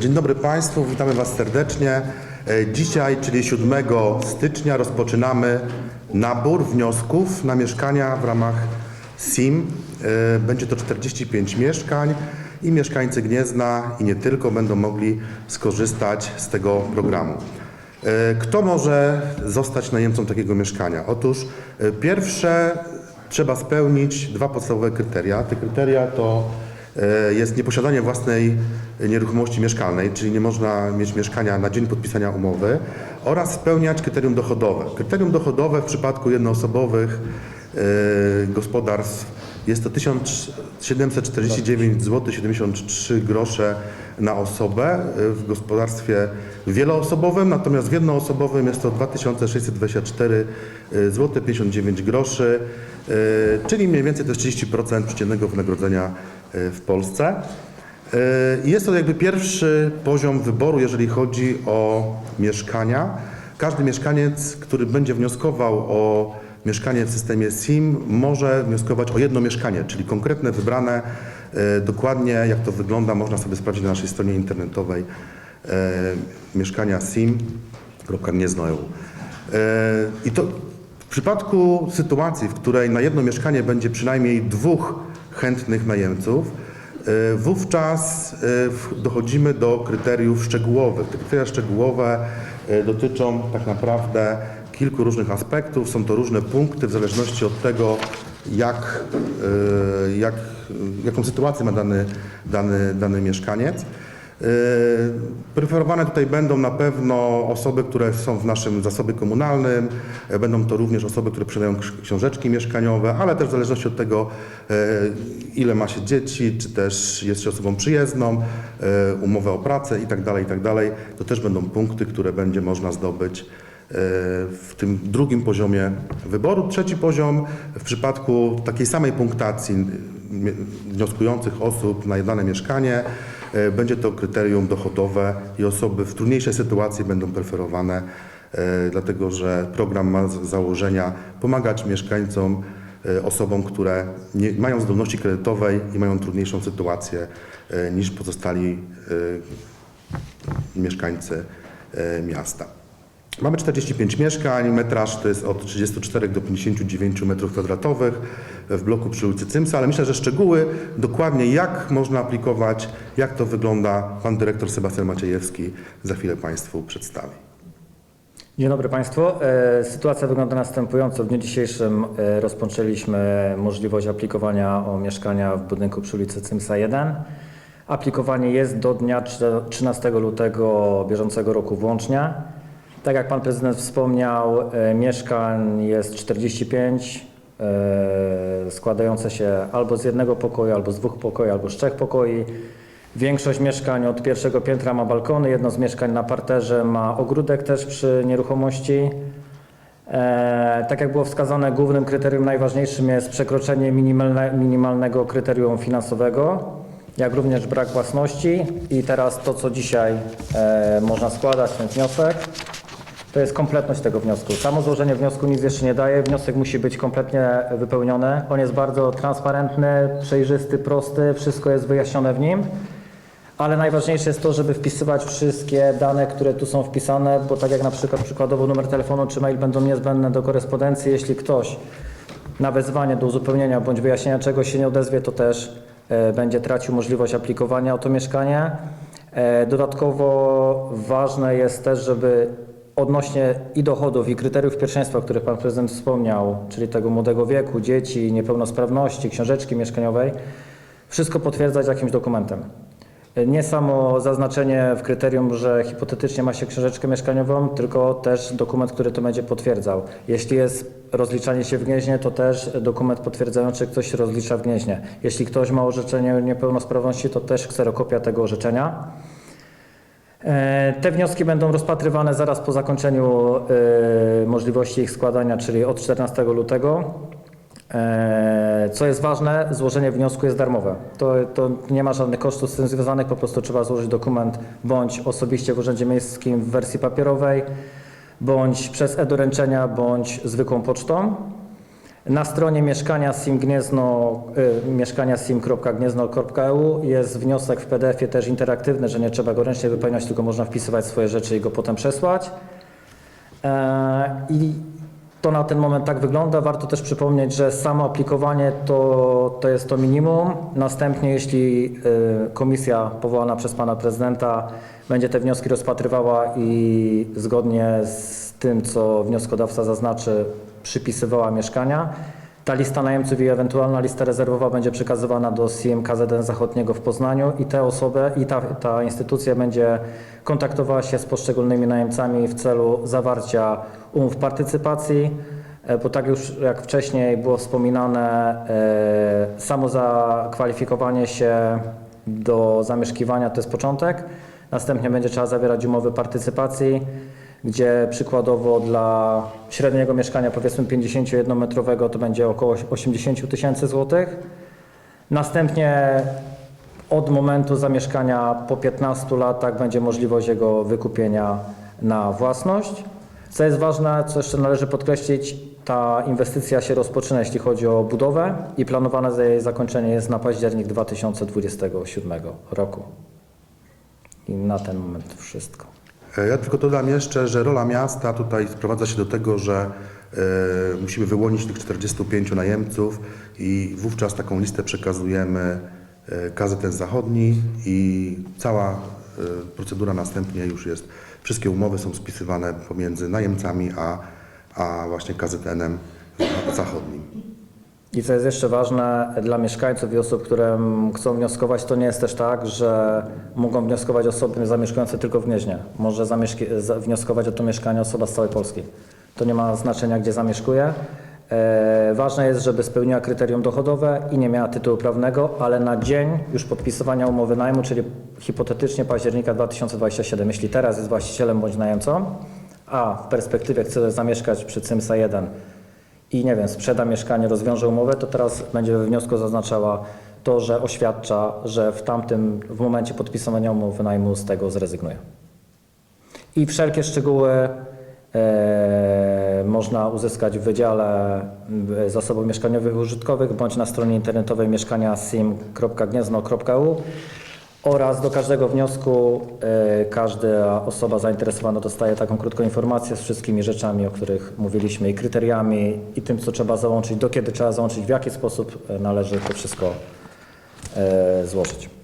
Dzień dobry Państwu, witamy Was serdecznie. E, Dzisiaj, czyli 7 stycznia, rozpoczynamy nabór wniosków na mieszkania w ramach SIM. E, Będzie to 45 mieszkań i mieszkańcy Gniezna i nie tylko będą mogli skorzystać z tego programu. E, Kto może zostać najemcą takiego mieszkania? Otóż pierwsze trzeba spełnić dwa podstawowe kryteria. Te kryteria to jest nieposiadanie własnej nieruchomości mieszkalnej, czyli nie można mieć mieszkania na dzień podpisania umowy oraz spełniać kryterium dochodowe. Kryterium dochodowe w przypadku jednoosobowych e, gospodarstw jest to 1749 zł 73 grosze na osobę e, w gospodarstwie wieloosobowym, natomiast w jednoosobowym jest to 2624 zł 59 groszy, e, czyli mniej więcej to jest 30% przeciętnego wynagrodzenia e, w Polsce. I Jest to jakby pierwszy poziom wyboru, jeżeli chodzi o mieszkania. Każdy mieszkaniec, który będzie wnioskował o mieszkanie w systemie SIM, może wnioskować o jedno mieszkanie, czyli konkretne, wybrane, e, dokładnie jak to wygląda, można sobie sprawdzić na naszej stronie internetowej e, mieszkania sim.gniezno.eu. E, I to w przypadku sytuacji, w której na jedno mieszkanie będzie przynajmniej dwóch chętnych najemców, e, wówczas e, dochodzimy do kryteriów szczegółowych. Te kryteria szczegółowe e, dotyczą tak naprawdę kilku różnych aspektów. Są to różne punkty w zależności od tego, jak, jak, jaką sytuację ma dany, dany, dany mieszkaniec. Yy, Preferowane tutaj będą na pewno osoby, które są w naszym zasobie komunalnym, e, będą to również osoby, które książ- książeczki mieszkaniowe, ale też w zależności od tego, e, ile ma się dzieci, czy też jest się osobą przyjezdną, e, umowę o pracę itd., itd., to też będą punkty, które będzie można zdobyć e, w tym drugim poziomie wyboru. Trzeci poziom w przypadku takiej samej punktacji wnioskujących osób na dane mieszkanie e, będzie to kryterium dochodowe i osoby w trudniejszej sytuacji będą preferowane, e, dlatego że program ma z założenia pomagać mieszkańcom, e, osobom, które nie mają zdolności kredytowej i mają trudniejszą sytuację e, niż pozostali e, mieszkańcy e, miasta. Mamy 45 mieszkań, metraż to jest od 34 do 59 m2 w bloku przy ulicy Cymsa, ale myślę, że szczegóły dokładnie jak można aplikować, jak to wygląda, pan dyrektor Sebastian Maciejewski za chwilę Państwu przedstawi. Dzień dobry Państwu. E, Sytuacja wygląda następująco. W dniu dzisiejszym e, rozpoczęliśmy możliwość aplikowania o mieszkania w budynku przy ulicy Cymsa 1. Aplikowanie jest do dnia trze- 13 lutego bieżącego roku włącznie. Tak jak Pan Prezydent wspomniał, e, mieszkań jest 45, e, składające się albo z jednego pokoju, albo z dwóch pokoi, albo z trzech pokoi. Większość mieszkań od pierwszego piętra ma balkony, jedno z mieszkań na parterze ma ogródek też przy nieruchomości. E, tak jak było wskazane, głównym kryterium najważniejszym jest przekroczenie minimalne, minimalnego kryterium finansowego, jak również brak własności. I teraz to, co dzisiaj można składać, ten wniosek, to jest kompletność tego wniosku. Samo złożenie wniosku nic jeszcze nie daje. Wniosek musi być kompletnie wypełniony. On jest bardzo transparentny, przejrzysty, prosty, wszystko jest wyjaśnione w nim. Ale najważniejsze jest to, żeby wpisywać wszystkie dane, które tu są wpisane, bo tak jak na przykład przykładowo numer telefonu czy mail będą niezbędne do korespondencji, jeśli ktoś na wezwanie do uzupełnienia bądź wyjaśnienia czegoś się nie odezwie, to też e, będzie tracił możliwość aplikowania o to mieszkanie. E, dodatkowo ważne jest też, żeby odnośnie i dochodów, i kryteriów pierwszeństwa, o których Pan Prezydent wspomniał, czyli tego młodego wieku, dzieci, niepełnosprawności, książeczki mieszkaniowej, wszystko potwierdzać jakimś dokumentem. Nie samo zaznaczenie w kryterium, że hipotetycznie ma się książeczkę mieszkaniową, tylko też dokument, który to będzie potwierdzał. Jeśli jest rozliczanie się w Gnieźnie, to też dokument potwierdzający, że ktoś się rozlicza w Gnieźnie. Jeśli ktoś ma orzeczenie niepełnosprawności, to też kserokopia tego orzeczenia. E, Te wnioski będą rozpatrywane zaraz po zakończeniu e, możliwości ich składania, czyli od 14 lutego. E, Co jest ważne, złożenie wniosku jest darmowe. To, to nie ma żadnych kosztów z tym związanych, po prostu trzeba złożyć dokument bądź osobiście w Urzędzie Miejskim w wersji papierowej, bądź przez e-doręczenia, bądź zwykłą pocztą. Na stronie mieszkania sim Gniezno, y, mieszkania sim.gniezno.eu jest wniosek w PDF-ie też interaktywny, że nie trzeba go ręcznie wypełniać, tylko można wpisywać swoje rzeczy i go potem przesłać. E, I to na ten moment tak wygląda. Warto też przypomnieć, że samo aplikowanie to, to jest to minimum. Następnie, jeśli y, komisja powołana przez pana prezydenta będzie te wnioski rozpatrywała i zgodnie z tym, co wnioskodawca zaznaczy, przypisywała mieszkania, ta lista najemców i ewentualna lista rezerwowa będzie przekazywana do CM KZN Zachodniego w Poznaniu i te osoby i ta, ta instytucja będzie kontaktowała się z poszczególnymi najemcami w celu zawarcia umów partycypacji, e, bo tak już jak wcześniej było wspominane, e, samo zakwalifikowanie się do zamieszkiwania to jest początek. Następnie będzie trzeba zawierać umowy partycypacji, gdzie przykładowo dla średniego mieszkania powiedzmy 51-metrowego to będzie około 80 tysięcy złotych. Następnie od momentu zamieszkania po 15 latach będzie możliwość jego wykupienia na własność. Co jest ważne, co jeszcze należy podkreślić, ta inwestycja się rozpoczyna, jeśli chodzi o budowę i planowane jej zakończenie jest na październik 2027 roku. I na ten moment wszystko. E, Ja tylko dodam jeszcze, że rola miasta tutaj sprowadza się do tego, że e, musimy wyłonić tych 45 najemców i wówczas taką listę przekazujemy e, KZN Zachodni i cała e, procedura następnie już jest. Wszystkie umowy są spisywane pomiędzy najemcami a, a właśnie KZN-em Zachodnim. I co jest jeszcze ważne dla mieszkańców i osób, które chcą wnioskować, to nie jest też tak, że mogą wnioskować osoby zamieszkujące tylko w Gnieźnie. Może wnioskować o to mieszkanie osoba z całej Polski. To nie ma znaczenia, gdzie zamieszkuje. E, ważne jest, żeby spełniła kryterium dochodowe i nie miała tytułu prawnego, ale na dzień już podpisywania umowy najmu, czyli hipotetycznie października 2027, jeśli teraz jest właścicielem bądź najemcą, a w perspektywie chce zamieszkać przy CYMSA 1 i nie wiem, sprzeda mieszkanie, rozwiąże umowę, to teraz będzie we wniosku zaznaczała to, że oświadcza, że w tamtym, w momencie podpisywania umowy najmu z tego zrezygnuje. I wszelkie szczegóły e, można uzyskać w Wydziale e, Zasobów Mieszkaniowych Użytkowych bądź na stronie internetowej mieszkania sim.gniezno.eu oraz do każdego wniosku e, każda osoba zainteresowana dostaje taką krótką informację z wszystkimi rzeczami, o których mówiliśmy i kryteriami i tym, co trzeba załączyć, do kiedy trzeba załączyć, w jaki sposób e, należy to wszystko e, złożyć.